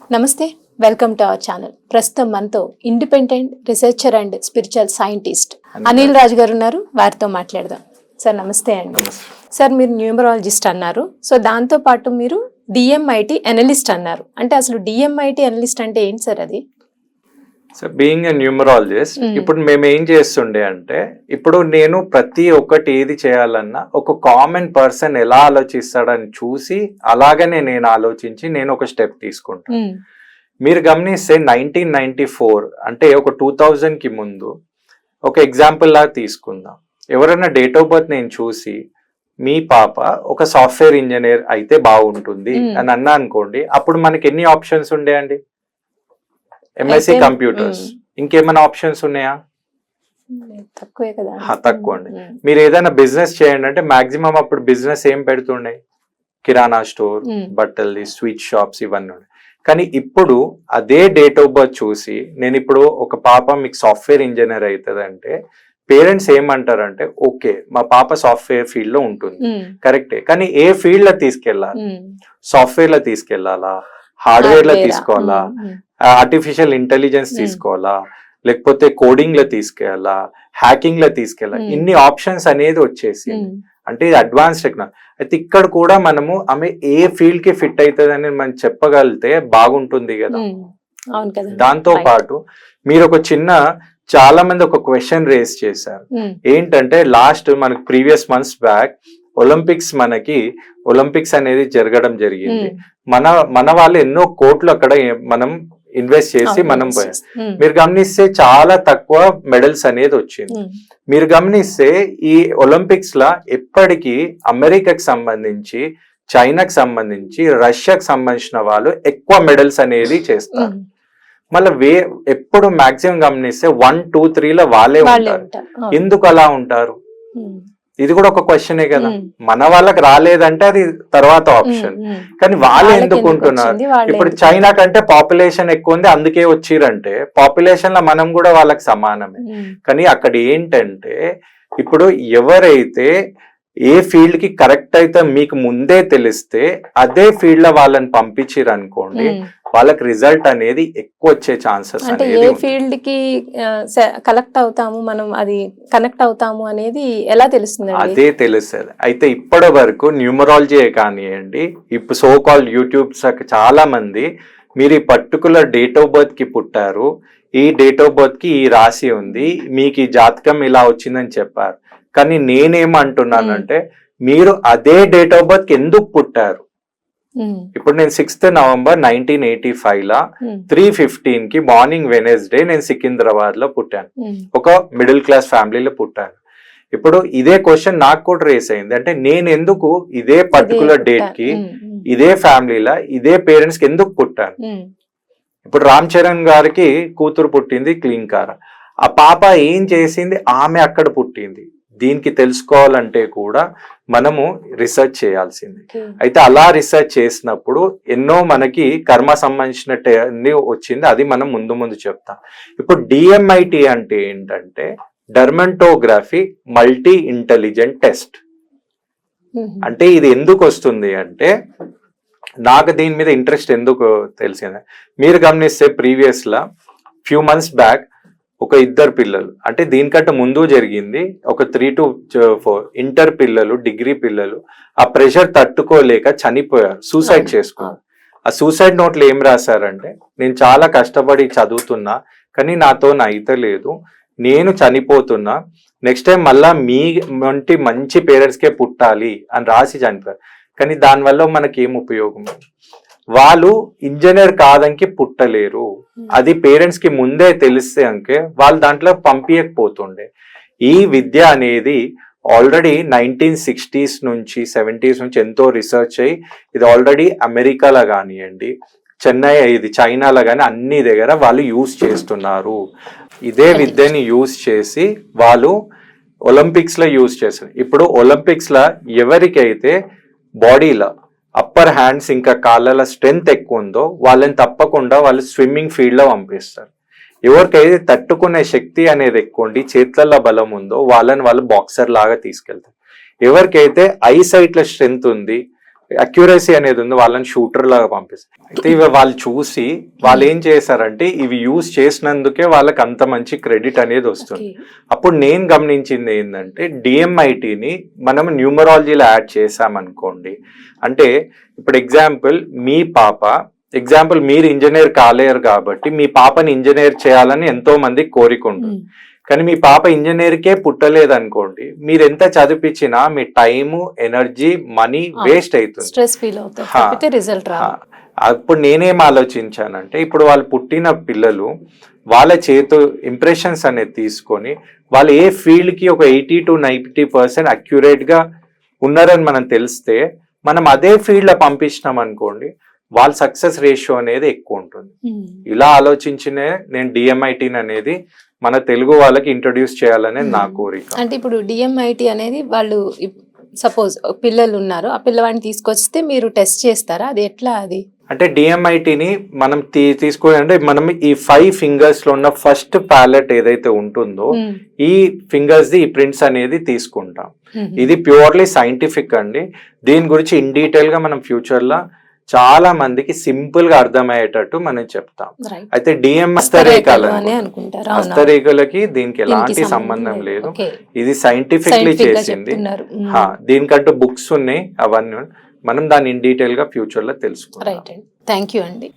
నమస్తే welcome to our channel. ప్రస్తుతం మనతో independent researcher and spiritual scientist Anil Raju garu ఉన్నారు. వారితో మాట్లాడదాం. సార్ నమస్తే అండి. సార్ మీరు న్యూమరాలజిస్ట్ అన్నారు. సో దాంతో పాటు మీరు డిఎంఐటి అనలిస్ట్ అన్నారు. అంటే అసలు డిఎంఐటి అనలిస్ట్ అంటే ఏంటి సార్ అది? So being a numerologist. ఇప్పుడు మేము ఏం చేస్తుండే అంటే ఇప్పుడు నేను ప్రతి ఒక్కటి ఏది చేయాలన్నా ఒక కామన్ పర్సన్ ఎలా ఆలోచిస్తాడని చూసి అలాగనే నేను ఆలోచించి నేను ఒక స్టెప్ తీసుకుంటాను మ్మ్. మీరు గమనిస్తే నైన్టీన్ నైన్టీ ఫోర్ అంటే ఒక టూ థౌజండ్కి ముందు ఒక ఎగ్జాంపుల్ లాగా తీసుకుందాం ఎవరైనా డేట్ ఆఫ్ బర్త్ నేను చూసి మీ పాప ఒక సాఫ్ట్వేర్ ఇంజనీర్ అయితే బాగుంటుంది Mm. అని అన్నా అనుకోండి అప్పుడు మనకి ఎన్ని ఆప్షన్స్ ఉండే అండి ఎంఎస్సి కంప్యూటర్స్. ఇంకేమైనా ఆప్షన్స్ ఉన్నాయా తక్కువే కదా తక్కువ అండి. మీరు ఏదైనా బిజినెస్ చేయండి అంటే మాక్సిమం అప్పుడు బిజినెస్ ఏం పెడుతుండే కిరాణా స్టోర్ మ్మ్. బట్టలది స్వీట్ షాప్స్ ఇవన్నీ ఉన్నాయి కానీ ఇప్పుడు అదే డేట్ ఆఫ్ బర్త్ చూసి నేను ఇప్పుడు ఒక పాప మీకు సాఫ్ట్వేర్ ఇంజనీర్ అవుతుంది అంటే పేరెంట్స్ ఏమంటారంటే ఓకే మా పాప సాఫ్ట్వేర్ ఫీల్డ్లో ఉంటుంది. కరెక్టే కానీ ఏ ఫీల్డ్లో తీసుకెళ్ళాలి. సాఫ్ట్వేర్లో తీసుకెళ్ళాలా హార్డ్వేర్లో? తీసుకోవాలా. Artificial intelligence Hmm. తీసుకోవాలా లేకపోతే కోడింగ్లో తీసుకెళ్ళాలా హ్యాకింగ్లో తీసుకెళ్ళాలా Hmm. ఇన్ని ఆప్షన్స్ అనేది వచ్చేసి మ్మ్. అంటే ఇది అడ్వాన్స్ టెక్నాలజీ అయితే ఇక్కడ కూడా మనము ఆమె ఏ ఫీల్డ్కి ఫిట్ అవుతుంది అని మనం చెప్పగలిగితే బాగుంటుంది కదా కదా దాంతో. పాటు మీరు ఒక చిన్న చాలా మంది ఒక క్వశ్చన్ రేస్ చేశారు. ఏంటంటే లాస్ట్ మనకి ప్రీవియస్ మంత్స్ బ్యాక్ ఒలింపిక్స్ మనకి ఒలింపిక్స్ అనేది జరగడం జరిగింది. మన మన వాళ్ళు ఎన్నో కోట్లు అక్కడ మనం ఇన్వెస్ట్ చేసి మనం పోయాం. మ్మ్. మీరు గమనిస్తే చాలా తక్కువ మెడల్స్ అనేది వచ్చింది మ్మ్. మీరు గమనిస్తే ఈ ఒలింపిక్స్ లా ఎప్పటికీ అమెరికాకి సంబంధించి చైనాకి సంబంధించి రష్యాకి సంబంధించిన వాళ్ళు ఎక్కువ మెడల్స్ అనేది చేస్తారు మ్మ్. మళ్ళీ వే ఎప్పుడు మాక్సిమం గమనిస్తే వన్ టూ త్రీలో వాళ్ళే వాళ్ళే ఉంటారు. ఎందుకు అలా ఉంటారు. ఇది కూడా ఒక క్వశ్చనే కదా. మన వాళ్ళకి రాలేదంటే అది తర్వాత ఆప్షన్. కానీ వాళ్ళు వాళ్ళకి ఎందుకు ఎందుకు ఉంటున్నారు వచ్చింది? వాళ్ళే ఇప్పుడు చైనా కంటే పాపులేషన్ ఎక్కువ ఉంది అందుకే వచ్చిరంటే పాపులేషన్లో మనం కూడా వాళ్ళకి సమానమే. కానీ అక్కడ ఏంటంటే ఇప్పుడు ఎవరైతే ఏ ఫీల్డ్కి కరెక్ట్ అయితే మీకు ముందే తెలిస్తే అదే ఫీల్డ్లో వాళ్ళని పంపించిరు అనుకోండి మ్మ్. వాళ్ళకి రిజల్ట్ అనేది ఎక్కువ వచ్చే ఛాన్సెస్ అంటే ఏ. ఫీల్డ్కి కలెక్ట్ అవుతాము మనం అది కనెక్ట్ అవుతాము అనేది ఎలా తెలుస్తుందండి అదే తెలుస్తుంది అయితే ఇప్పటి వరకు న్యూమరాలజీ కానివ్వండి ఇప్పుడు సో కాల్ యూట్యూబ్స్ చాలా మంది మీరు ఈ పర్టికులర్ డేట్ ఆఫ్ బర్త్కి పుట్టారు ఈ డేట్ ఆఫ్ బర్త్కి ఈ రాశి ఉంది మీకు ఈ జాతకం ఇలా వచ్చిందని చెప్పారు కానీ నేనేమంటున్నానంటే మీరు అదే డేట్ ఆఫ్ బర్త్కి ఎందుకు పుట్టారు. ఇప్పుడు నేను sixth November nineteen eighty five లా. త్రీ ఫిఫ్టీన్కి మార్నింగ్ వెనస్డే నేను సికింద్రాబాద్లో పుట్టాను. మ్మ్. ఒక మిడిల్ క్లాస్ ఫ్యామిలీలో పుట్టాను. ఇప్పుడు ఇదే క్వశ్చన్ నాకు కూడా రేస్ అయింది. అంటే నేను ఎందుకు ఇదే పర్టికులర్ డేట్కి. ఇదే ఫ్యామిలీలో ఇదే పేరెంట్స్కి ఎందుకు పుట్టాను. ఇప్పుడు రామ్ చరణ్ గారికి కూతురు పుట్టింది క్లీన్ కార్ ఆ పాప ఏం చేసింది? ఆమె అక్కడ పుట్టింది. దీనికి తెలుసుకోవాలంటే కూడా మనము రీసెర్చ్ చేయాల్సింది. అయితే అలా రీసెర్చ్ చేసినప్పుడు ఎన్నో మనకి కర్మ సంబంధించిన వచ్చింది అది మనం ముందు ముందు చెప్తాం ఇప్పుడు డిఎంఐటి అంటే ఏంటంటే డర్మంటోగ్రఫీ మల్టీ ఇంటెలిజెంట్ టెస్ట్. అంటే ఇది ఎందుకు వస్తుంది అంటే నాకు దీని మీద ఇంట్రెస్ట్ ఎందుకు తెలిసింది మీరు గమనిస్తే ప్రీవియస్ లా ఫ్యూ మంత్స్ బ్యాక్ ఒక ఇద్దరు పిల్లలు. అంటే దీనికంటే ముందు జరిగింది ఒక త్రీ టు ఫోర్ ఇంటర్ పిల్లలు డిగ్రీ పిల్లలు. ఆ ప్రెషర్ తట్టుకోలేక చనిపోయారు. సూసైడ్ చేసుకున్నారు. ఆ సూసైడ్ నోట్లు ఏం రాశారంటే నేను చాలా కష్టపడి చదువుతున్నా కానీ నాతో అయితలేదు నేను చనిపోతున్నా. నెక్స్ట్ టైం మళ్ళా మీ వంటి మంచి పేరెంట్స్ కే పుట్టాలి అని రాసి చనిపోయారు. కానీ దానివల్ల మనకి ఏం ఉపయోగం వాళ్ళు ఇంజనీర్ కాదంకి పుట్టలేరు. అది పేరెంట్స్కి ముందే తెలిస్తే అంకే వాళ్ళు దాంట్లో పంపించకపోతుండే ఈ విద్య అనేది ఆల్రెడీ నైన్టీన్ సిక్స్టీస్ నుంచి సెవెంటీస్ నుంచి ఎంతో రీసెర్చ్ అయ్యి ఇది ఆల్రెడీ అమెరికాలో కానివ్వండి చెన్నై ఇది చైనాలో కానీ అన్ని దగ్గర వాళ్ళు యూస్ చేస్తున్నారు. ఇదే విద్యని యూస్ చేసి వాళ్ళు ఒలింపిక్స్లో యూస్ చేస్తారు ఇప్పుడు ఒలింపిక్స్లో ఎవరికైతే బాడీలో అప్పర్ హ్యాండ్స్ ఇంకా కాళ్ళల స్ట్రెంగ్త్ ఎక్కువ ఉందో వాళ్ళని తప్పకుండా వాళ్ళు స్విమ్మింగ్ ఫీల్డ్లో పంపిస్తారు. ఎవరికైతే తట్టుకునే శక్తి అనేది ఎక్కువ ఉండి చేతులలో బలం ఉందో వాళ్ళని వాళ్ళు బాక్సర్ లాగా తీసుకెళ్తారు. ఎవరికైతే ఐ సైట్ల స్ట్రెంగ్త్ ఉంది అక్యురసీ అనేది ఉంది వాళ్ళని షూటర్ లాగా పంపిస్తారు అయితే ఇవి వాళ్ళు చూసి వాళ్ళు ఏం చేశారంటే ఇవి యూజ్ చేసినందుకే వాళ్ళకి అంత మంచి క్రెడిట్ అనేది వస్తుంది. అప్పుడు నేను గమనించింది ఏంటంటే డిఎంఐటిని మనం న్యూమరాలజీలో యాడ్ చేసామనుకోండి అంటే ఇప్పుడు ఎగ్జాంపుల్ మీ పాప ఎగ్జాంపుల్ మీరు ఇంజనీర్ కాలేరు కాబట్టి మీ పాపని ఇంజనీర్ చేయాలని ఎంతో మంది కోరిక ఉంటుంది ఉమ్. కానీ మీ పాప ఇంజనీర్కే పుట్టలేదు అనుకోండి మీరు ఎంత చదివించినా మీ టైము ఎనర్జీ మనీ. వేస్ట్ అవుతుంది స్ట్రెస్ ఫీల్. తప్పితే రిజల్ట్ అప్పుడు నేనేం ఆలోచించానంటే ఇప్పుడు వాళ్ళు పుట్టిన పిల్లలు వాళ్ళ చేతు ఇంప్రెషన్స్ అనేది తీసుకొని వాళ్ళు ఏ ఫీల్డ్కి ఒక ఎయిటీ టు నైంటీ పర్సెంట్ అక్యురేట్గా ఉన్నారని మనం తెలిస్తే మనం అదే ఫీల్డ్లో పంపించినాం అనుకోండి వాళ్ళ సక్సెస్ రేషియో అనేది ఎక్కువ ఉంటుంది ఉమ్. ఇలా ఆలోచించినే నేను డిఎంఐటీని అనేది మన తెలుగు వాళ్ళకి ఇంట్రొడ్యూస్ చేయాలనేది నా Hmm. కోరిక అంటే ఇప్పుడు డిఎంఐటి అనేది వాళ్ళు సపోజ్ పిల్లలు ఉన్నారు ఆ పిల్లవాడిని తీసుకొస్తే మీరు టెస్ట్ చేస్తారా అది ఎట్లా అది అంటే డిఎంఐటిని మనం తీ తీసుకుని అంటే మనం ఈ ఫైవ్ ఫింగర్స్లో ఉన్న ఫస్ట్ ప్యాలెట్ ఏదైతే ఉంటుందో ఉమ్. ఈ ఫింగర్స్ ది ఈ ప్రింట్స్ అనేది తీసుకుంటాం. ఇది ప్యూర్లీ సైంటిఫిక్ అండి దీని గురించి ఇన్ డీటెయిల్గా మనం ఫ్యూచర్లో చాలా మందికి సింపుల్గా అర్థమయ్యేటట్టు మనం చెప్తాం. అయితే డిఎం హస్తరేఖలు? హస్తరేఖలకి దీనికి ఎలాంటి సంబంధం లేదు. ఇది సైంటిఫిక్లీ చేసింది. హా, దీనికంటూ బుక్స్ ఉన్నాయి అవన్నీ మనం దాన్ని ఇన్ డీటెయిల్గా ఫ్యూచర్లో తెలుసుకుంటాం థ్యాంక్ యూ అండి.